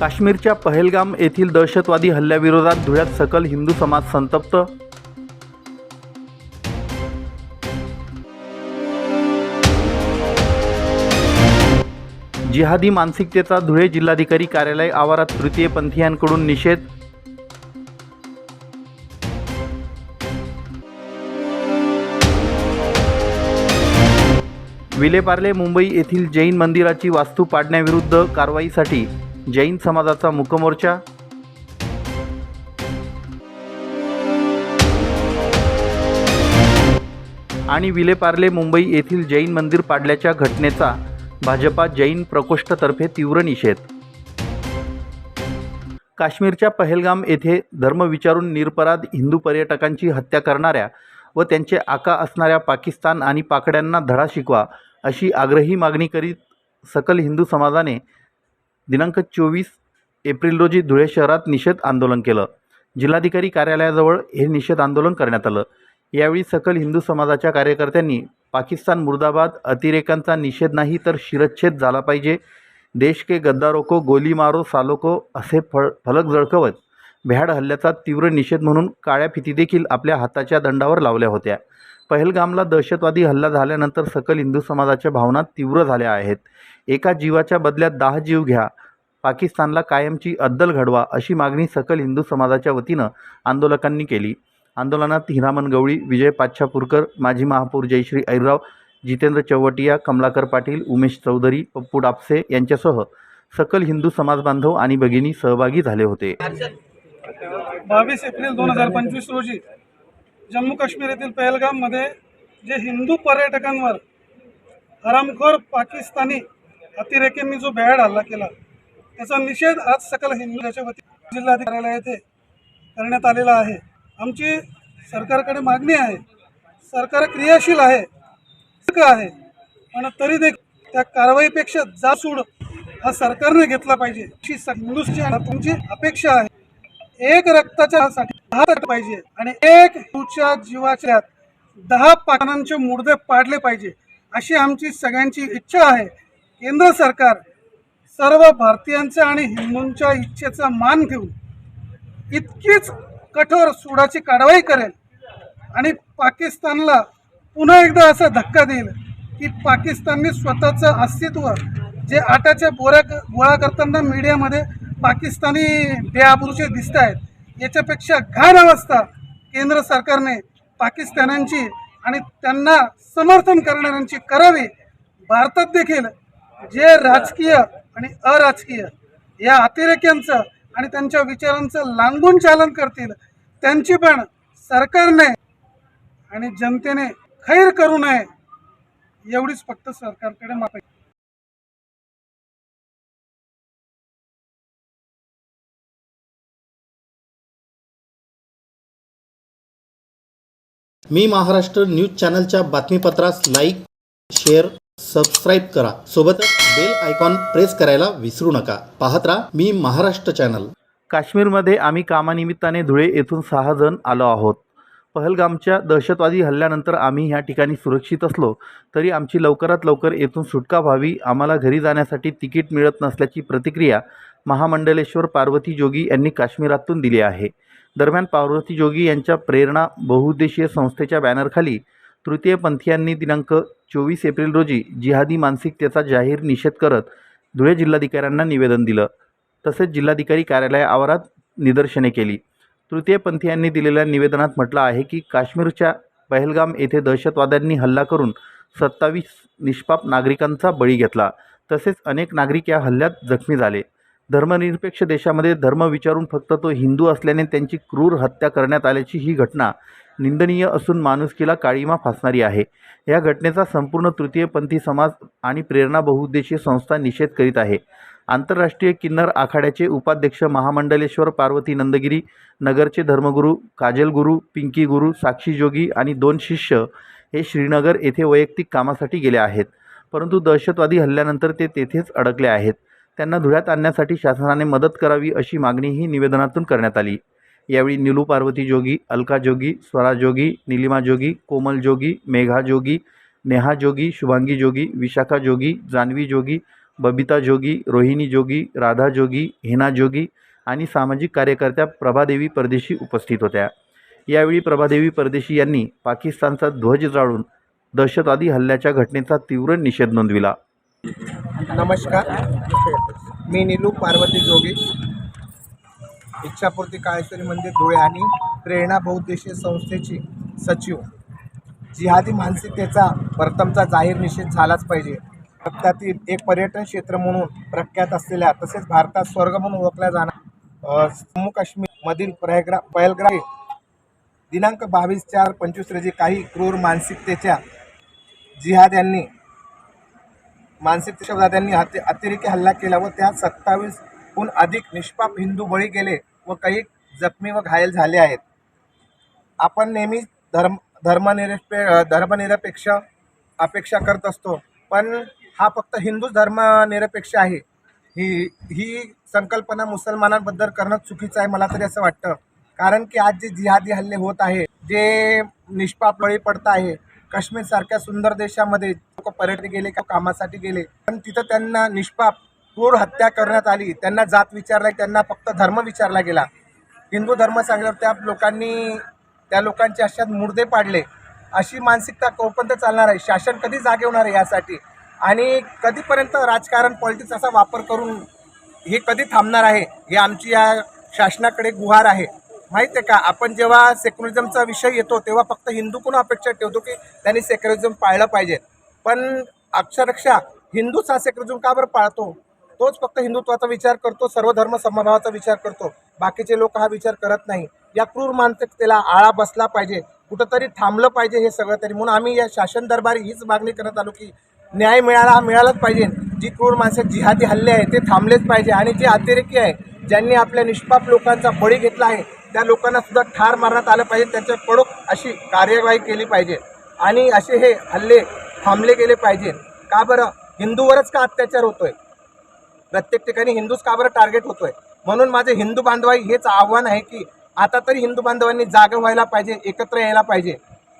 काश्मीरच्या पहलगाम येथील दहशतवादी हल्ल्याविरोधात धुळ्यात सकल हिंदू समाज संतप्त. जिहादी मानसिकतेचा धुळे जिल्हाधिकारी कार्यालय आवारात तृतीयपंथीयांकडून निषेध. विलेपार्ले मुंबई येथील जैन मंदिराची वास्तू पाडण्याविरुद्ध कारवाईसाठी जैन समाजाचा मुकमोर्चा. आणि विलेपार्ले मुंबई येथील जैन मंदिर पाडल्याच्या घटनेचा भाजपा जैन प्रकोष्ठतर्फे तीव्र निषेध. काश्मीरच्या पहलगाम येथे धर्म विचारून निरपराध हिंदू पर्यटकांची हत्या करणाऱ्या व त्यांचे आका असणाऱ्या पाकिस्तान आणि पाकड्यांना धडा शिकवा अशी आग्रही मागणी करीत सकल हिंदू समाजाने दिनांक चोवीस एप्रिल रोजी धुळे शहरात निषेध आंदोलन केलं. जिल्हाधिकारी कार्यालयाजवळ हे निषेध आंदोलन करण्यात आलं. यावेळी सकल हिंदू समाजाच्या कार्यकर्त्यांनी पाकिस्तान मुर्दाबाद अतिरेकांचा निषेध नाही तर शिरच्छेद झाला पाहिजे. देश के गद्दारोको गोली मारो सालोको असे फळ फलक झळकवत भ्याड हल्ल्याचा तीव्र निषेध म्हणून काळ्या फिती देखील आपल्या हाताच्या दंडावर लावल्या होत्या. पहलगामला दहशतवादी हल्ला झाल्यानंतर सकल हिंदू समाजाच्या भावना तीव्र झाल्या आहेत. एका जीवाच्या बदल्यात दहा जीव घ्या. पाकिस्तानला कायमची अद्दल घडवा अशी मागणी सकल हिंदू समाजाच्या वतीनं आंदोलकांनी केली. आंदोलनात हिरामन गवळी विजय पाच्छापूरकर माजी महापौर जयश्री ऐरराव जितेंद्र चौवटिया कमलाकर पाटील उमेश चौधरी पप्पू डापसे यांच्यासह सकल हिंदू समाज बांधव आणि भगिनी सहभागी झाले होते. बावीस एप्रिल दोन हजार पंचवीस रोजी जम्मू काश्मीर येथील पहलगाममध्ये जे हिंदू पर्यटकांवर हरामखोर पाकिस्तानी अतिरेक्यांनी जो भ्याड हल्ला केला त्याचा निषेध आज सकल हिंदूच्या वतीने जिल्हाधिकाऱ्याला येथे करण्यात आलेला आहे. आमची सरकारकडे मागणी आहे सरकार क्रियाशील आहे आहे पण तरी देखील त्या कारवाईपेक्षा जासूड हा सरकारने घेतला पाहिजे. अशी स- तुमची अपेक्षा आहे. एक रक्ताच्या साठी दहा पाहिजे आणि एक तुझ्या जीवाच्या दहा पानांचे मुर्दे पाडले पाहिजे अशी आमची सगळ्यांची इच्छा आहे. केंद्र सरकार सर्व भारतीयांच्या आणि हिंदूंच्या इच्छेचा मान घेऊन इतकीच कठोर सुडाची कारवाई करेल आणि पाकिस्तानला पुन्हा एकदा असा धक्का देईल की पाकिस्तानने स्वतःचं अस्तित्व जे आटाच्या बोऱ्या गोळा करताना मीडियामध्ये पाकिस्तानी बेआबरूचे दिसत आहेत याच्यापेक्षा घाण अवस्था केंद्र सरकारने पाकिस्तानांची आणि त्यांना समर्थन करणाऱ्यांची करावी भारतात देखील जे राजकीय आणि अराजकीय या अतिरेक्यांचं आणि त्यांच्या विचारांचं लांबून चालन करतील त्यांची पण सरकारने आणि जनतेने खैर करू नये एवढीच फक्त सरकारकडे माफी मी महाराष्ट्र न्यूज चॅनलच्या बातमीपत्रास लाईक शेअर सबस्क्राईब करा. सोबतच बेल आयकॉन प्रेस करायला विसरू नका. पाहत राहा मी महाराष्ट्र चॅनल. काश्मीरमध्ये आम्ही कामानिमित्ताने धुळे येथून सहा जण आलो आहोत. पहलगामच्या दहशतवादी हल्ल्यानंतर आम्ही ह्या ठिकाणी सुरक्षित असलो तरी आमची लवकरात लवकर येथून सुटका व्हावी आम्हाला घरी जाण्यासाठी तिकीट मिळत नसल्याची प्रतिक्रिया महामंडलेश्वर पार्वती जोगी यांनी काश्मीरातून दिली आहे. दरम्यान पार्वती जोगी यांच्या प्रेरणा बहुउद्देशीय संस्थेच्या बॅनरखाली तृतीयपंथीयांनी दिनांक चोवीस एप्रिल रोजी जिहादी मानसिकतेचा जाहीर निषेध करत धुळे जिल्हाधिकाऱ्यांना निवेदन दिलं. तसेच जिल्हाधिकारी कार्यालय आवारात निदर्शने केली. तृतीयपंथीयांनी दिलेल्या निवेदनात म्हटलं आहे की काश्मीरच्या पहलगाम येथे दहशतवाद्यांनी हल्ला करून सत्तावीस निष्पाप नागरिकांचा बळी घेतला. तसेच अनेक नागरिक या हल्ल्यात जखमी झाले. धर्मनिरपेक्ष देशामध्ये धर्म विचारून फक्त तो हिंदू असल्याने त्यांची क्रूर हत्या करण्यात आल्याची ही घटना निंदनीय असून माणुसकीला काळीमा फासणारी आहे. या घटनेचा संपूर्ण तृतीयपंथी समाज आणि प्रेरणा बहुउद्देशीय संस्था निषेध करीत आहे. आंतरराष्ट्रीय किन्नर आखाड्याचे उपाध्यक्ष महामंडलेश्वर पार्वती नंदगिरी नगरचे धर्मगुरू काजल गुरू पिंकी गुरू साक्षी जोगी आणि दोन शिष्य हे श्रीनगर येथे वैयक्तिक कामासाठी गेले आहेत. परंतु दहशतवादी हल्ल्यानंतर ते तेथेच अडकले आहेत. त्यांना धुळ्यात आणण्यासाठी शासनाने मदत करावी अशी मागणीही निवेदनातून करण्यात आली. यावेळी निलू पार्वती जोगी अलका जोगी स्वरा जोगी निलिमा जोगी कोमल जोगी मेघा जोगी नेहा जोगी शुभांगी जोगी विशाखा जोगी जान्हवी जोगी बबिता जोगी रोहिणी जोगी राधा जोगी हिना जोगी आणि सामाजिक कार्यकर्त्या प्रभादेवी परदेशी उपस्थित होत्या. यावेळी प्रभादेवी परदेशी यांनी पाकिस्तानचा ध्वज जाळून दहशतवादी हल्ल्याच्या घटनेचा तीव्र निषेध नोंदविला. नमस्कार. मी निलू पार्वती जोगी. इच्छापूर्ती काळेश्वरी मंदिर धुळे आणि प्रेरणा बहुद्देशीय संस्थेची सचिव. जिहादी मानसिकतेचा प्रथमचा जाहीर निषेध झालाच पाहिजे. भारतातील एक पर्यटन क्षेत्र म्हणून प्रख्यात असलेल्या तसेच भारतात स्वर्ग म्हणून ओळखल्या जाणार जम्मू काश्मीरमधील प्रयग्रा पहलग्रा दिनांक बावीस चार पंचवीस रोजी काही क्रूर मानसिकतेच्या जिहाद यांनी मानसिक शब्दात अति अतिरेकी हल्ला केला व त्यात सत्तावीसहून अधिक निष्पाप हिंदू बळी गेले व काही जखमी व घायल झाले आहेत. आपण नेहमी धर्म धर्मनिरपे धर्मनिरपेक्ष अपेक्षा करत असतो पण हा फक्त हिंदूच धर्मनिरपेक्ष आहे. ही ही संकल्पना मुसलमानांबद्दल करणं चुकीचं आहे मला तरी असं वाटतं. कारण की आज जे जिहादी हल्ले होत आहे जे निष्पाप बळी पडत आहे काश्मीरसारख्या सुंदर देशामध्ये लोक पर्यटन गेले का कामासाठी गेले पण तिथं त्यांना निष्पाप क्रूर हत्या करण्यात आली. त्यांना जात विचारला त्यांना फक्त धर्म विचारला गेला. हिंदू धर्म सांगल्यावर त्या लोकांनी त्या लोकांचे अशात मुर्दे पाडले. अशी मानसिकता कोपर्यंत चालणार आहे. शासन कधी जागे होणार आहे यासाठी? आणि कधीपर्यंत राजकारण पॉलिटिक्स असा वापर करून हे कधी थांबणार आहे? हे आमची या शासनाकडे गुहार आहे. माहिती आहे का? आपण जेव्हा सेक्युलरिझमचा विषय येतो तेव्हा फक्त हिंदूकडून अपेक्षा ठेवतो की त्यांनी सेक्युलरिझम पाळलं पाहिजे. पण अक्षरशः हिंदूच हा सेक्युलरिझम का बरं पाळतो? तोच फक्त हिंदुत्वाचा विचार करतो सर्व धर्म समभावाचा विचार करतो. बाकीचे लोक हा विचार करत नाही. या क्रूर मानसिकतेला आळा बसला पाहिजे. कुठंतरी थांबलं पाहिजे हे सगळं तरी. म्हणून आम्ही या शासन दरबारी हीच मागणी करत आलो की न्याय मिळाला हा मिळालाच पाहिजे. जी क्रूर माणसं जिहादी हल्ले आहे ते थांबलेच पाहिजे. आणि जे अतिरेकी आहे ज्यांनी आपल्या निष्पाप लोकांचा बळी घेतला आहे त्या लोकांना सुद्धा ठार मारण्यात आलं पाहिजे त्यांच्या कडक अशी कार्यवाही केली पाहिजे. आणि असे हे हल्ले थांबले गेले पाहिजे. का बरं? हिंदूवरच का अत्याचार होतोय? प्रत्येक ठिकाणी हिंदूच का बरं टार्गेट होतोय? म्हणून माझे हिंदू बांधवाई हेच आव्हान आहे की आता तरी हिंदू बांधवांनी जागे व्हायला पाहिजे एकत्र यायला पाहिजे.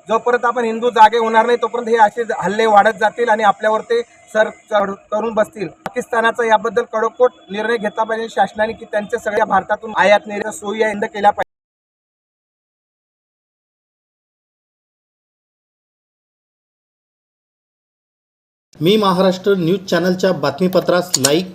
जोपर्यंत आपण हिंदू जागे होणार नाही तोपर्यंत हे असे हल्ले वाढत जातील आणि आपल्यावर ते सर चढ करून बसतील. पाकिस्तानाचा याबद्दल कडोकोट निर्णय घेतला पाहिजे शासनाने की त्यांच्या सगळ्या भारतातून आयात निर्यात सोयी बंद केल्या पाहिजे. मी महाराष्ट्र न्यूज चॅनलच्या बातमीपत्रास लाईक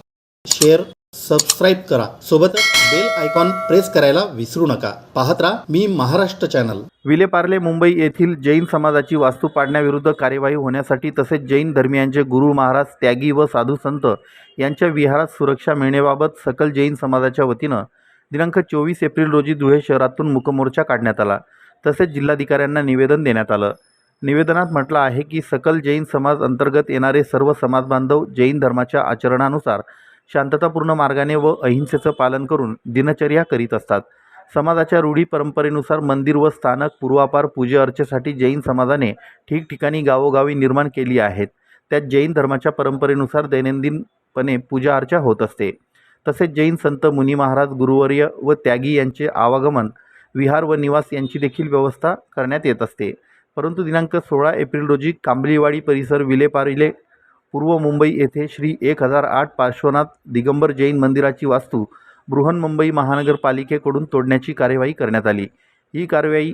शेअर सबस्क्राईब करा. सोबतच बेल आयकॉन प्रेस करायला विसरू नका. पाहत राहा मी महाराष्ट्र चॅनल. विलेपार्ले मुंबई येथील जैन समाजाची वास्तू पाडण्याविरुद्ध कार्यवाही होण्यासाठी तसेच जैन धर्मियांचे गुरु महाराज त्यागी व साधू संत यांच्या विहारात सुरक्षा मिळण्याबाबत सकल जैन समाजाच्या वतीनं दिनांक चोवीस एप्रिल रोजी धुळे शहरातून मुकमोर्चा काढण्यात आला. तसेच जिल्हाधिकाऱ्यांना निवेदन देण्यात आलं. निवेदनात म्हटलं आहे की सकल जैन समाज अंतर्गत येणारे सर्व समाज बांधव जैन धर्माच्या आचरणानुसार शांततापूर्ण मार्गाने व अहिंसेचं पालन करून दिनचर्या करीत असतात. समाजाच्या रूढी परंपरेनुसार मंदिर व स्थानक पूर्वापार पूजे अर्चेसाठी जैन समाजाने ठिकठिकाणी गावोगावी निर्माण केली आहेत. त्यात जैन धर्माच्या परंपरेनुसार दैनंदिनपणे पूजा अर्चा होत असते. तसेच जैन संत मुनी महाराज गुरुवर्य व त्यागी यांचे आवागमन विहार व निवास यांची देखील व्यवस्था करण्यात येत असते. परंतु दिनांक सोळा एप्रिल रोजी कांबलीवाडी परिसर विलेपारिले पूर्व मुंबई येथे श्री एक हजार आठ पार्श्वनाथ दिगंबर जैन मंदिराची वास्तू बृहन्मुंबई महानगरपालिकेकडून तोडण्याची कार्यवाही करण्यात आली. ही कारवाई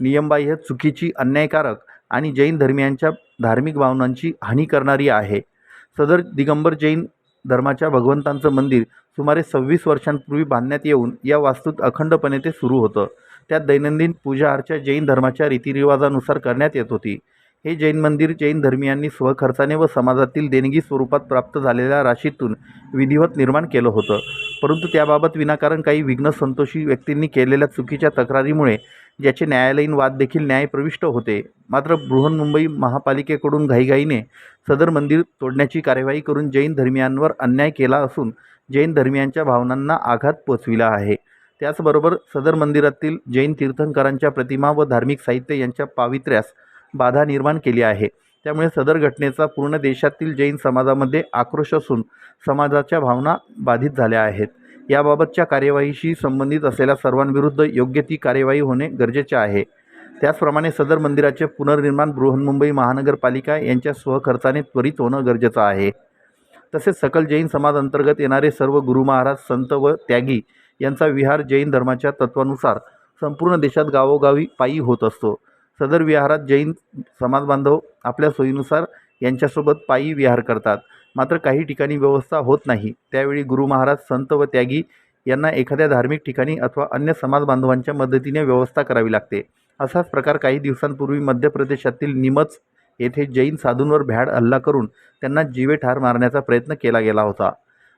नियमबाह्य चुकीची अन्यायकारक आणि जैन धर्मियांच्या धार्मिक भावनांची हानी करणारी आहे. सदर दिगंबर जैन धर्माच्या भगवंतांचं मंदिर सुमारे सव्वीस वर्षांपूर्वी बांधण्यात येऊन या वास्तूत अखंडपणे ते सुरू होतं. त्यात दैनंदिन पूजा अर्चा जैन धर्माच्या रीतिरिवाजानुसार करण्यात येत होती. हे जैन मंदिर जैन धर्मियांनी स्वखर्चाने व समाजातील देणगी स्वरूपात प्राप्त झालेल्या राशीतून विधिवत निर्माण केलं होतं. परंतु त्याबाबत विनाकारण काही विघ्न संतोषी व्यक्तींनी केलेल्या चुकीच्या तक्रारीमुळे ज्याचे न्यायालयीन वाद देखील न्यायप्रविष्ट होते. मात्र बृहन्मुंबई महापालिकेकडून घाईघाईने सदर मंदिर तोडण्याची कार्यवाही करून जैन धर्मियांवर अन्याय केला असून जैन धर्मियांच्या भावनांना आघात पोचविला आहे. त्याचबरोबर सदर मंदिरातील जैन तीर्थंकरांच्या प्रतिमा व धार्मिक साहित्य यांच्या पावित्र्यास बाधा निर्माण केली आहे. त्यामुळे सदर घटनेचा पूर्ण देशातील जैन समाजामध्ये आक्रोश असून समाजाच्या भावना बाधित झाल्या आहेत. याबाबतच्या कार्यवाहीशी संबंधित असलेल्या सर्वांविरुद्ध योग्य ती कार्यवाही होणे गरजेचे आहे. त्याचप्रमाणे सदर मंदिराचे पुनर्निर्माण बृहन्मुंबई महानगरपालिका यांच्या स्वखर्चाने त्वरित होणं गरजेचं आहे. तसेच सकल जैन समाज अंतर्गत येणारे सर्व गुरु महाराज संत व त्यागी यांचा विहार जैन धर्माच्या तत्वानुसार संपूर्ण देशात गावोगावी पायी होत असतो. सदर विहारात जैन समाजबांधव आपल्या सोयीनुसार यांच्यासोबत पायी विहार करतात. मात्र काही ठिकाणी व्यवस्था होत नाही. त्यावेळी गुरु महाराज संत व त्यागी यांना एखाद्या धार्मिक ठिकाणी अथवा अन्य समाजबांधवांच्या मदतीने व्यवस्था करावी लागते. असाच प्रकार काही दिवसांपूर्वी मध्य प्रदेशातील निमच येथे जैन साधूंवर भ्याड हल्ला करून त्यांना जीवे ठार मारण्याचा प्रयत्न केला गेला होता.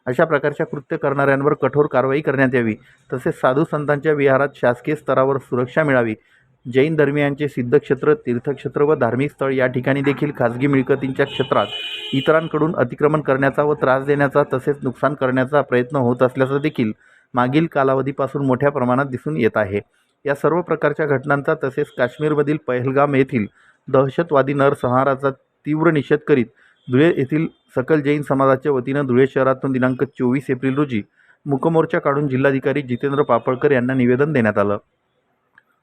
अशा प्रकारच्या कृत्य करणाऱ्यांवर कठोर कारवाई करण्यात यावी. तसेच साधू संतांच्या विहारात शासकीय स्तरावर सुरक्षा मिळावी. जैन धर्मियांचे सिद्धक्षेत्र तीर्थक्षेत्र व धार्मिक स्थळ या ठिकाणी देखील खाजगी मिळकतींच्या क्षेत्रात इतरांकडून अतिक्रमण करण्याचा व त्रास देण्याचा तसेच नुकसान करण्याचा प्रयत्न होत असल्याचं देखील मागील कालावधीपासून मोठ्या प्रमाणात दिसून येत आहे. या सर्व प्रकारच्या घटनांचा तसेच काश्मीरमधील पहलगाम येथील दहशतवादी नरसंहाराचा तीव्र निषेध करीत धुळे येथील सकल जैन समाजाच्या वतीनं धुळे शहरातून दिनांक चोवीस एप्रिल रोजी मुकमोर्चा काढून जिल्हाधिकारी जितेंद्र पापळकर यांना निवेदन देण्यात आलं.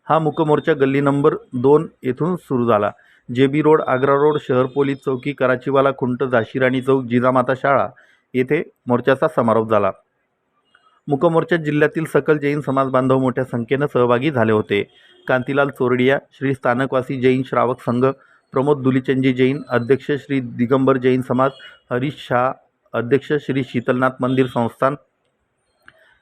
हा मुकमोर्चा गल्ली नंबर दोन येथून सुरू झाला. J B road Agra road शहर पोलीस चौकी कराचीवाला खुंट झाशीराणी चौक जिजामाता शाळा येथे मोर्चाचा समारोप झाला. मुकमोर्चात जिल्ह्यातील सकल जैन समाज बांधव मोठ्या संख्येनं सहभागी झाले होते. कांतीलाल चोरडिया श्री स्थानकवासी जैन श्रावक संघ प्रमोद दुलीचंदी जैन अध्यक्ष श्री दिगंबर जैन समाज हरीश शाह अध्यक्ष श्री शीतलनाथ मंदिर संस्थान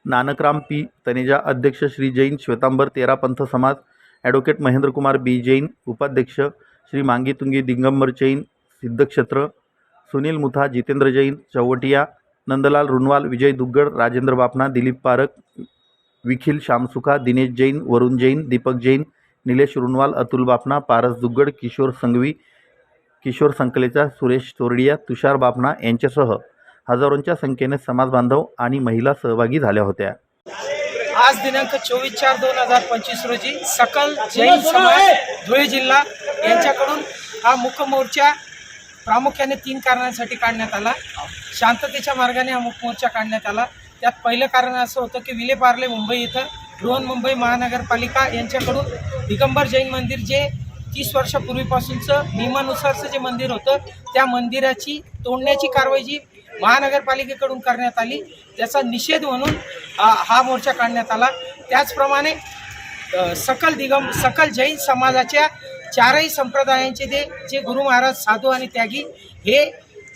नानकराम पी. तनेजा अध्यक्ष श्री जैन श्वेतांबर तेरा पंथ समाज ॲडव्होकेट महेंद्रकुमार बी. जैन उपाध्यक्ष श्री मांगीतुंगी दिगंबर जैन सिद्धक्षेत्र सुनील मुथा जितेंद्र जैन चौवटिया नंदलाल रुनवाल विजय दुग्गड राजेंद्र बापना दिलीप पारक विखिल श्यामसुखा दिनेश जैन वरुण जैन दीपक जैन निलेश रुनवाल अतुल बापना पारस दुग्गड किशोर संघवी किशोर संकलेचा सुरेश तोरडिया तुषार बापना यांच्यासह हजारोंच्या संख्येने समाज बांधव आणि महिला सहभागी झाल्या होत्या. आज दिनांक चोवीस चार दोन हजार पंचवीस रोजी सकल जैन समाज धुळे जिल्हा यांच्याकडून हा मुख मोर्चा प्रामुख्याने तीन कारणांसाठी काढण्यात आला. शांततेच्या मार्गाने हा मुख मोर्चा काढण्यात आला. त्यात पहिलं कारण असं होतं की विलेपार्ले मुंबई इथं बृहन्मुंबई महानगरपालिका यांच्याकडून दिगंबर जैन मंदिर जे तीस वर्षापूर्वीपासूनचं नियमानुसारचं जे मंदिर होतं त्या मंदिराची तोडण्याची कारवाई जी महानगरपालिकेकडून करण्यात आली. त्याचा निषेध म्हणून हा मोर्चा काढण्यात आला. त्याचप्रमाणे सकल दिगम सकल जैन समाजाच्या चारही संप्रदायांचे जे जे गुरु महाराज साधू आणि त्यागी हे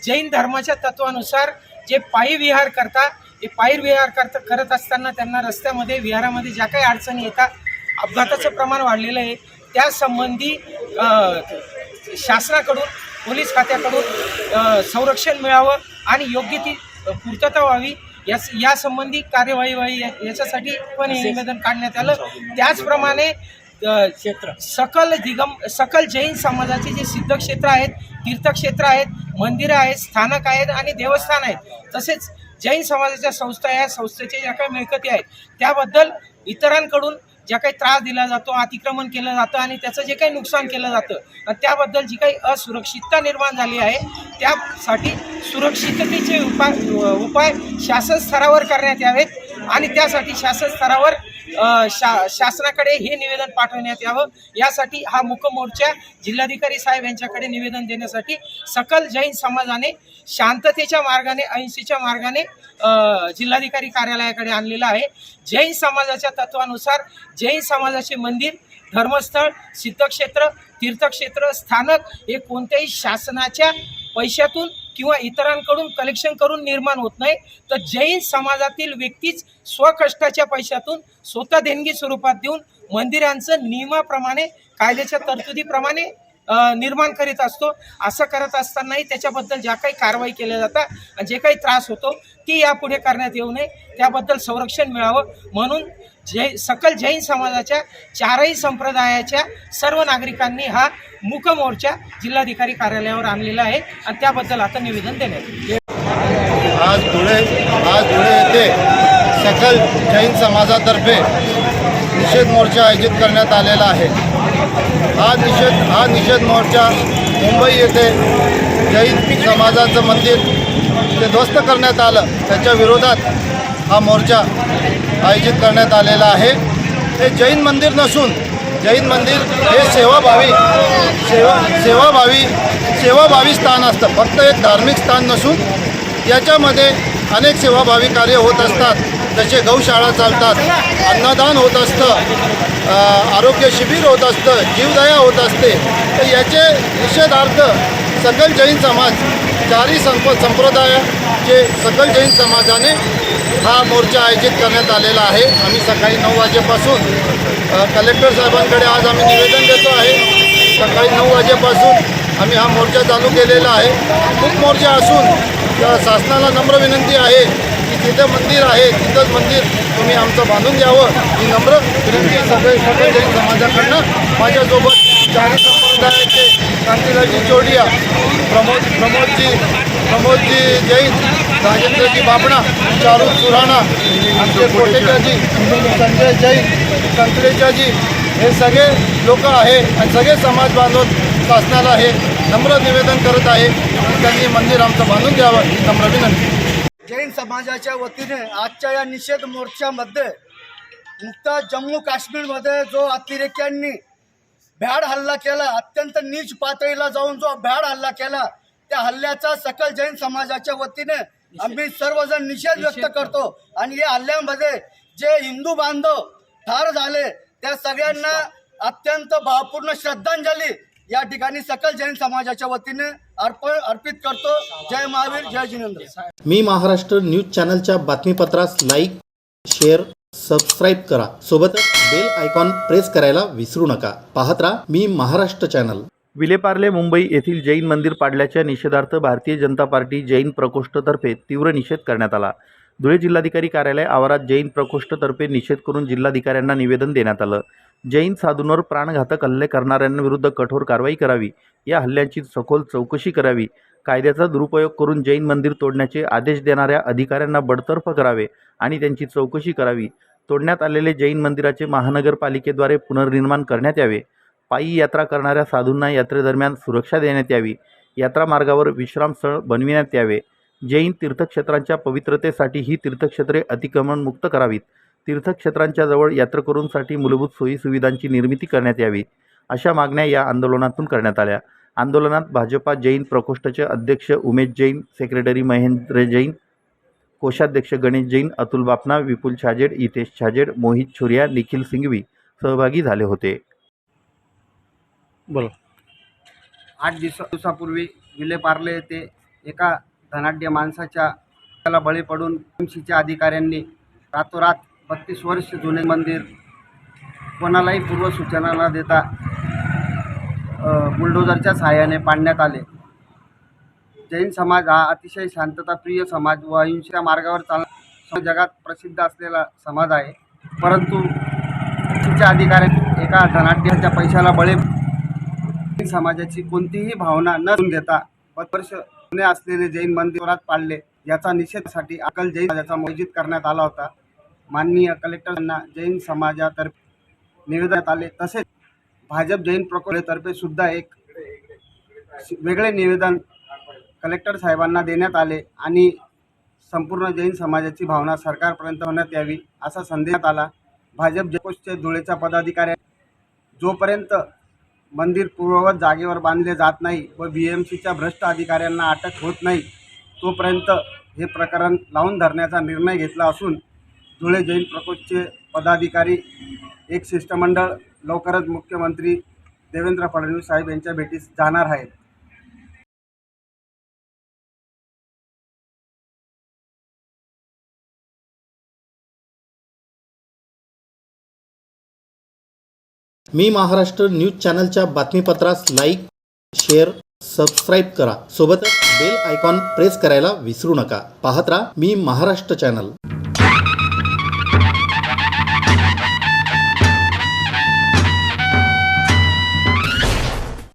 जैन धर्माच्या तत्वानुसार जे पायी विहार करता हे पायी विहार करत करत असताना त्यांना रस्त्यामध्ये विहारामध्ये ज्या काही अडचणी येतात अपघाताचं प्रमाण वाढलेलं आहे. त्यासंबंधी शासनाकडून पोलीस खात्याकडून संरक्षण मिळावं. आणि योग्य ती पूर्तता व्हावी यास यासंबंधी कार्यवाही व्हावी या- याच्यासाठी पण हे निवेदन काढण्यात आलं. त्याचप्रमाणे अ, सकल दिगम सकल जैन समाजाचे जे सिद्धक्षेत्र आहेत तीर्थक्षेत्र आहेत मंदिरं आहेत स्थानक आहेत आणि देवस्थान आहेत तसेच जैन समाजाच्या संस्था या संस्थेच्या ज्या काही मिळकती आहेत त्याबद्दल इतरांकडून ज्या काही त्रास दिला जातो अतिक्रमण केलं जातं आणि त्याचं जे काही नुकसान केलं जातं आणि त्याबद्दल जी काही असुरक्षितता निर्माण झाली आहे त्यासाठी सुरक्षिततेचे उपाय उपाय शासन स्तरावर करण्यात यावेत आणि त्यासाठी शासन स्तरावर शा शासनाकडे हे निवेदन पाठवण्यात यावं. यासाठी हा मुक मोर्चा जिल्हाधिकारी साहेब यांच्याकडे निवेदन देण्यासाठी सकल जैन समाजाने शांततेच्या मार्गाने अहिंसेच्या मार्गाने जिल्हाधिकारी कार्यालयाकडे आणलेला आहे. जैन समाजाच्या तत्वानुसार जैन समाजाचे मंदिर धर्मस्थळ सिद्धक्षेत्र तीर्थक्षेत्र स्थानक हे कोणत्याही शासनाच्या पैशातून किंवा इतरांकडून कलेक्शन करून निर्माण होत नाही. तर जैन समाजातील व्यक्तीच स्वकष्टाच्या पैशातून स्वतः देणगी स्वरूपात देऊन मंदिरांचं नियमाप्रमाणे कायद्याच्या तरतुदीप्रमाणे निर्माण करीत असतो. असं करत असतानाही त्याच्याबद्दल ज्या काही कारवाई केल्या जातात जे काही त्रास होतो ती यापुढे करण्यात येऊ नये. त्याबद्दल संरक्षण मिळावं. म्हणून जै सकल जैन समाजाच्या चारही संप्रदायाच्या सर्व नागरिकांनी हा मुकमोर्चा जिल्हाधिकारी कार्यालयावर आणलेला आहे आणि त्याबद्दल आता निवेदन देण्यात आज धुळे आज धुळे येथे सकल जैन समाजातर्फे निषेध मोर्चा आयोजित करण्यात आलेला आहे. हा निषेध हा निषेध मोर्चा मुंबई येथे जैन समाजाचं मंदिर ते ध्वस्त करण्यात आलं. त्याच्या विरोधात हा मोर्चा आयोजित करण्यात आलेला आहे. हे जैन मंदिर नसून जैन मंदिर हे सेवाभावी सेवा सेवाभावी सेवाभावी स्थान असतं. फक्त एक धार्मिक स्थान नसून याच्यामध्ये अनेक सेवाभावी कार्य होत असतात. जसे गौशाळा चालतात अन्नदान होत असतं आरोग्य शिबिर होत असतं जीवदया होत असते. तर याचे निषेधार्थ सकल जैन समाज चारी संप संप्रदायाचे सकल जैन समाजाने हा मोर्चा आयोजित करण्यात आलेला आहे. आम्ही सकाळी नऊ वाजेपासून कलेक्टर साहेबांकडे आज आम्ही निवेदन देतो आहे. सकाळी नऊ वाजेपासून आम्ही हा मोर्चा चालू केलेला आहे. खूप मोर्चा असून शासनाला नम्र विनंती आहे जिथं मंदिर आहे तिथंच मंदिर तुम्ही आमचं बांधून द्यावं ही नम्र विनंती सगळे सगळे जैन समाजाकडनं. माझ्यासोबत चारी संप्रदायाचे कांतीलालजी चोडिया प्रमोद प्रमोदजी प्रमोदजी जैन राजेंद्रजी बापणा चारू सुराणा आमचे कोटेचाजी संजय जैन संत्रेचाजी हे सगळे लोक आहे आणि सगळे समाज बांधून शासनाला हे नम्र निवेदन करत आहे. त्यांनी मंदिर आमचं बांधून द्यावं ही नम्र विनंती. जैन समाजाच्या वतीने आजच्या या निषेध मोर्चामध्ये नुकताच जम्मू काश्मीरमध्ये जो अतिरेक्यांनी भ्याड हल्ला केला अत्यंत नीच पातळीला जाऊन जो भ्याड हल्ला केला त्या हल्ल्याचा सकल जैन समाजाच्या वतीने आम्ही सर्वजण निषेध व्यक्त करतो. आणि या हल्ल्यामध्ये जे हिंदू बांधव ठार झाले त्या सगळ्यांना अत्यंत भावपूर्ण श्रद्धांजली या ठिकाणी सकल जैन समाजाच्या वतीने अर्पण अर्पित करतो. जय महावीर जय जिनेंद्र. मी महाराष्ट्र न्यूज चॅनलच्या बातमीपत्रास लाईक शेअर सबस्क्राईब करा. सोबतच बेल आयकॉन प्रेस करायला विसरू नका. पाहत राहा मी महाराष्ट्र चॅनल. विलेपार्ले मुंबई येथील जैन मंदिर पाडल्याच्या निषेधार्थ भारतीय जनता पार्टी जैन प्रकोष्ठतर्फे तीव्र निषेध करण्यात आला. धुळे जिल्हाधिकारी कार्यालय आवारात जैन प्रकोष्ठतर्फे निषेध करून जिल्हाधिकाऱ्यांना निवेदन देण्यात आलं. जैन साधूंवर प्राणघातक हल्ले करणाऱ्यांविरुद्ध कठोर कारवाई करावी. या हल्ल्यांची सखोल चौकशी करावी. कायद्याचा दुरुपयोग करून जैन मंदिर तोडण्याचे आदेश देणाऱ्या अधिकाऱ्यांना बडतर्फ करावे आणि त्यांची चौकशी करावी. तोडण्यात आलेले जैन मंदिराचे महानगरपालिकेद्वारे पुनर्निर्माण करण्यात यावे. पायी यात्रा करणाऱ्या साधूंना यात्रेदरम्यान सुरक्षा देण्यात यावी. यात्रा मार्गावर विश्रामस्थळ बनविण्यात यावे. जैन तीर्थक्षेत्रांच्या पवित्रतेसाठी ही तीर्थक्षेत्रे अतिक्रमणमुक्त करावीत. तीर्थक्षेत्रांच्या जवळ यात्रेकरूंसाठी मूलभूत सोयीसुविधांची निर्मिती करण्यात यावी अशा मागण्या या आंदोलनातून करण्यात आल्या. आंदोलनात भाजपा जैन प्रकोष्ठाचे अध्यक्ष उमेश जैन सेक्रेटरी महेंद्र जैन कोषाध्यक्ष गणेश जैन अतुल बापना विपुल छाजेड हितेश छाजेड मोहित छुरिया निखिल सिंघवी सहभागी झाले होते. बोला. आठ दिवस दिवसापूर्वी विलेपार्ले येथे एका धनाढ्य माणसाच्या त्याला बळी पडून एमसीच्या अधिकाऱ्यांनी रातोरात बत्तीस वर्ष जुने मंदिर कोणालाही पूर्वसूचना न देता बुलडोजरच्या सहाय्याने पाडण्यात आले. जैन समाज हा अतिशय शांतताप्रिय समाज व अहिंसा मार्गावर चाल जगात प्रसिद्ध असलेला समाज आहे. परंतु एमसीच्या अधिकाऱ्यांनी एका धनाढ्याच्या पैशाला बळे जैन समाजाची कोणतीही भावना न देता वर्ष जुने असलेले जैन मंदिरात पाडले याचा निषेधासाठी अकल जैन समाजाचा आयोजित करण्यात आला होता. माननीय कलेक्टरांना जैन समाजातर्फे निवेदनात आले. तसेच भाजप जैन प्रकोष्ठतर्फे सुद्धा एक वेगळे निवेदन कलेक्टर साहेबांना देण्यात आले आणि संपूर्ण जैन समाजाची भावना सरकारपर्यंत होण्यात यावी असा संदेश आला. भाजप जयकोशचे धुळेच्या पदाधिकारी जोपर्यंत मंदिर पूर्ववत जागेवर बांधले जात नाही व बी एम सीच्या भ्रष्ट अधिकाऱ्यांना अटक होत नाही तोपर्यंत हे प्रकरण लावून धरण्याचा निर्णय घेतला असून धुळे जैन प्रकोष्ठचे पदाधिकारी एक शिष्टमंडळ लवकरच मुख्यमंत्री देवेंद्र फडणवीस साहेब यांच्या भेटीस जाणार आहेत. मी महाराष्ट्र न्यूज चॅनलच्या बातमीपत्रास लाईक शेअर सबस्क्राईब करा. सोबतच बेल आयकॉन प्रेस करायला विसरू नका. पाहत राहा मी महाराष्ट्र चॅनल.